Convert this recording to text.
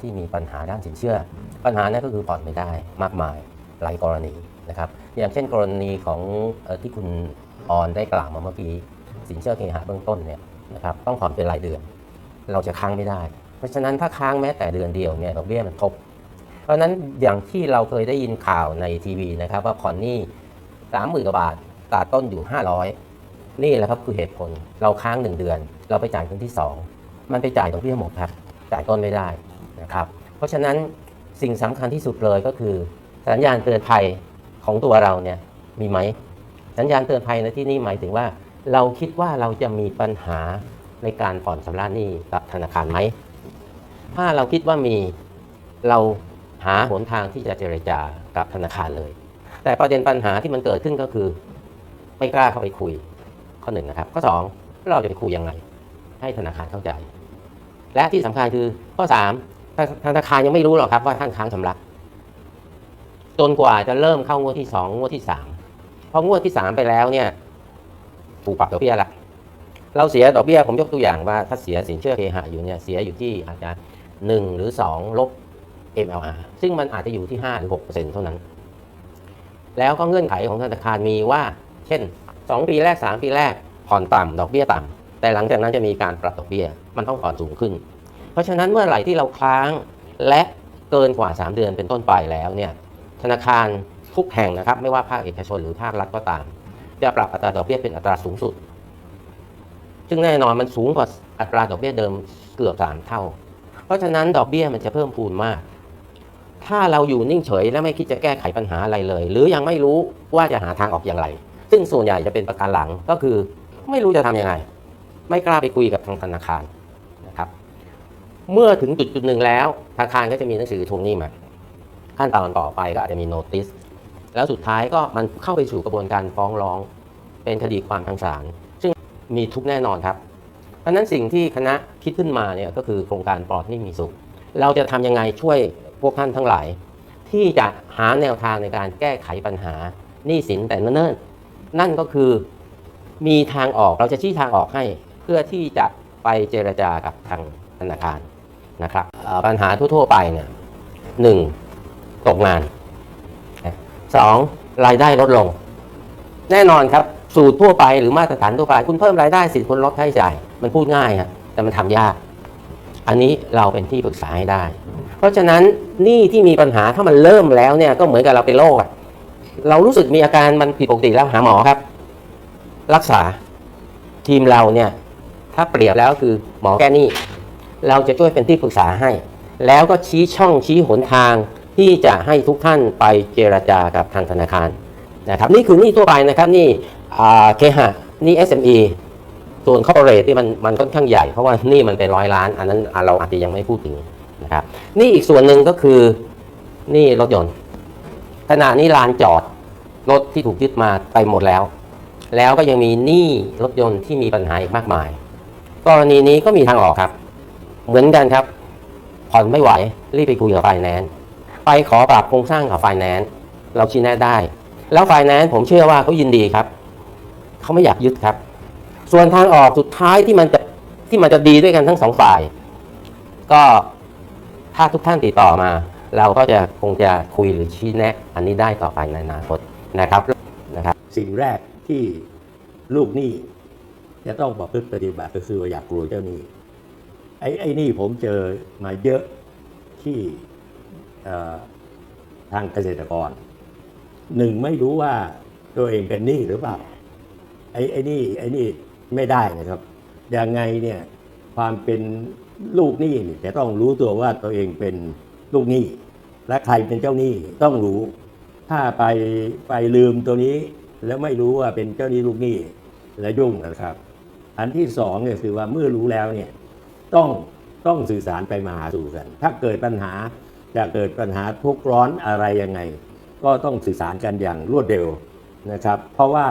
ที่มีปัญหาด้านสินเชื่อ ปัญหานั้นก็คือผ่อนไม่ได้มากมายหลายกรณีนะครับอย่างเช่นกรณีของออที่คุณออนได้กล่าวมาเมื่อกี้สินเชื่อเคหะเบื้องต้นเนี่ยนะครับต้องผ่อนเป็นรายเดือน เราจะค้างไม่ได้ เพราะฉะนั้นถ้าค้างแม้แต่เดือนเดียวเนี่ยดอกเบี้ยมันทบ เพราะนั้นอย่างที่เราเคยได้ยินข่าวในทีวีนะครับ ว่าผ่อนหนี้สามหมื่นกว่าบาทตาต้นอยู่ 500 นี่แหละครับคือเหตุผลเราค้าง 1 เดือน เราไปจ่ายคนที่ 2 มันไปจ่ายดอกเบี้ยหมดครับจ่ายต้นไม่ได้ นะครับ เพราะฉะนั้นสิ่งสำคัญที่สุดเลยก็คือสัญญาณเตือนภัยของตัวเราเนี่ยมีไหม สัญญาณเตือนภัยในที่นี้หมายถึงว่า เราคิดว่าเราจะมีปัญหาในการผ่อนชำระหนี้กับธนาคารไหม ถ้าเราคิดว่ามีเราหาหนทางที่จะเจรจากับธนาคารเลย แต่ประเด็นปัญหาที่มันเกิดขึ้นก็คือ ไม่กล้าเข้าไปคุยข้อหนึ่งนะครับ ข้อสองเราจะไปคุยยังไง ให้ธนาคารเข้าใจ และที่สำคัญคือข้อสาม ธนาคารยังไม่รู้หรอกครับว่าท่านค้างชำระจนกว่าจะเริ่มเข้างวดที่สองงวดที่สามพองวดที่สามไปแล้วเนี่ยถูกปรับดอกเบี้ยละเราเสียดอกเบี้ยผมยกตัวอย่างว่าถ้าเสียสินเชื่อเคหะอยู่เนี่ยเสียอยู่ที่อาจจะหนึ่งหรือสองลบ MLR ซึ่งมันอาจจะอยู่ที่5หรือ6%เปอร์เซ็นเท่านั้น แล้วก็เงื่อนไขของธนาคารมีว่า เช่น2ปีแรก3ปีแรกผ่อนต่ำดอกเบี้ยต่ำแต่หลังจากนั้นจะมีการปรับดอกเบี้ย มันต้องผ่อนสูงขึ้น เพราะฉะนั้นเมื่อไหร่ที่เราค้างและเกินกว่า 3 เดือนเป็นต้นไปแล้วเนี่ยธนาคารทุกแห่งนะครับ ไม่ว่าภาคเอกชนหรือภาครัฐก็ตาม จะปรับอัตราดอกเบี้ยเป็นอัตราสูงสุด ซึ่งแน่นอนมันสูงกว่าอัตราดอกเบี้ยเดิมเกือบสามเท่า เพราะฉะนั้นดอกเบี้ยมันจะเพิ่มพูนมาก ถ้าเราอยู่นิ่งเฉยและไม่คิดจะแก้ไขปัญหาอะไรเลย หรือยังไม่รู้ว่าจะหาทางออกอย่างไร ซึ่งส่วนใหญ่จะเป็นประการหลังก็คือ ไม่รู้จะทำยังไง ไม่กล้าไปคุยกับทางธนาคาร เมื่อถึงจุดจุดหนึ่งแล้วธนาคารก็จะมีหนังสือทวงหนี้มา ขั้นตอนต่อไปก็อาจจะมีโนติสแล้วสุดท้ายก็มันเข้าไปสู่กระบวนการฟ้องร้อง เป็นคดีความทางศาลซึ่งมีทุกแน่นอนครับเพราะนั้นสิ่งที่คณะคิดขึ้นมาเนี่ยก็คือโครงการปลอดหนี้มีสุข เราจะทำยังไงช่วยพวกท่านทั้งหลาย ที่จะหาแนวทางในการแก้ไขปัญหาหนี้สินแต่เนิ่นๆนั่นก็คือมีทางออกเราจะชี้ทางออกให้ เพื่อที่จะไปเจรจากับทางธนาคาร นะครับปัญหาทั่วๆไปเนี่ยหนึ่งตกงานสองรายได้ลดลง แน่นอนครับสูตรทั่วไปหรือมาตรฐานทั่วไป คุณเพิ่มรายได้สิคุณลดค่าใช้จ่าย มันพูดง่ายครแต่มันทำยาก อันนี้เราเป็นที่ปรึกษาให้ได้ เพราะฉะนั้นหนี้ที่มีปัญหาถ้ามันเริ่มแล้วเนี่ยก็เหมือนกับเราเป็นโรคเรารู้สึกมีอาการมันผิดปกติแล้วหาหมอครับ รักษาทีมเราเนี่ย ถ้าเปรียบแล้วคือหมอแก้หนี้ เราจะช่วยเป็นที่ปรึกษาให้ แล้วก็ชี้ช่องชี้หนทางที่จะให้ทุกท่านไปเจรจากับทางธนาคารนะครับนี่คือหนี้ทั่วไปนะครับนี่เคหะนี่ SME ส่วนคอร์ปอเรทที่มันมันค่อนข้างใหญ่ เพราะว่านี่มันเป็นร้อยล้าน อันนั้นเราอาจจะยังไม่พูดถึงนะครับนี่อีกส่วนหนึ่งก็คือนี่รถยนต์ขณะนี้ลานจอดรถที่ถูกยึดมาไปหมดแล้ว แล้วก็ยังมีหนี้รถยนต์ที่มีปัญหาอีกมากมาย กรณีนี้ก็มีทางออกครับ เหมือนกันครับ ผ่อนไม่ไหว รีบไปคุยกับไฟแนนซ์ไปขอปรับโครงสร้างกับไฟแนนซ์เราชี้แนะได้ แล้วไฟแนนซ์ผมเชื่อว่าเขายินดีครับ เขาไม่อยากยึดครับ ส่วนทางออกสุดท้ายที่มันจะที่มันจะดีด้วยกันทั้งสองฝ่าย ก็ถ้าทุกท่านติดต่อมา เราก็จะคงจะคุยหรือชี้แนะ อันนี้ได้ต่อไปในอนาคตนะครับนะครับ สิ่งแรกที่ลูกหนี้จะต้องประพฤติปฏิบัติก็คือว่าอยากกลัวเจ้าหนี้ ไอ้ไอ้นี่ผมเจอมาเยอะที่ทางเกษตรกรหนึ่งไม่รู้ว่าตัวเองเป็นหนี้หรือเปล่าไอ้ไอ้นี่ไอ้นี่ไม่ได้นะครับยังไงเนี่ยความเป็นลูกหนี้เนี่ยจะต้องรู้ตัวว่าตัวเองเป็นลูกหนี้ และใครเป็นเจ้าหนี้ต้องรู้ ถ้าไปไปลืมตัวนี้ แล้วไม่รู้ว่าเป็นเจ้าหนี้ลูกหนี้แล้วยุ่งนะครับ อันที่สองเนี่ยคือว่าเมื่อรู้แล้วเนี่ย ต้องต้องสื่อสารไปมาหาสู่กัน ถ้าเกิดปัญหาจะเกิดปัญหาทุกร้อนอะไรยังไง ก็ต้องสื่อสารกันอย่างรวดเร็วนะครับ เพราะว่า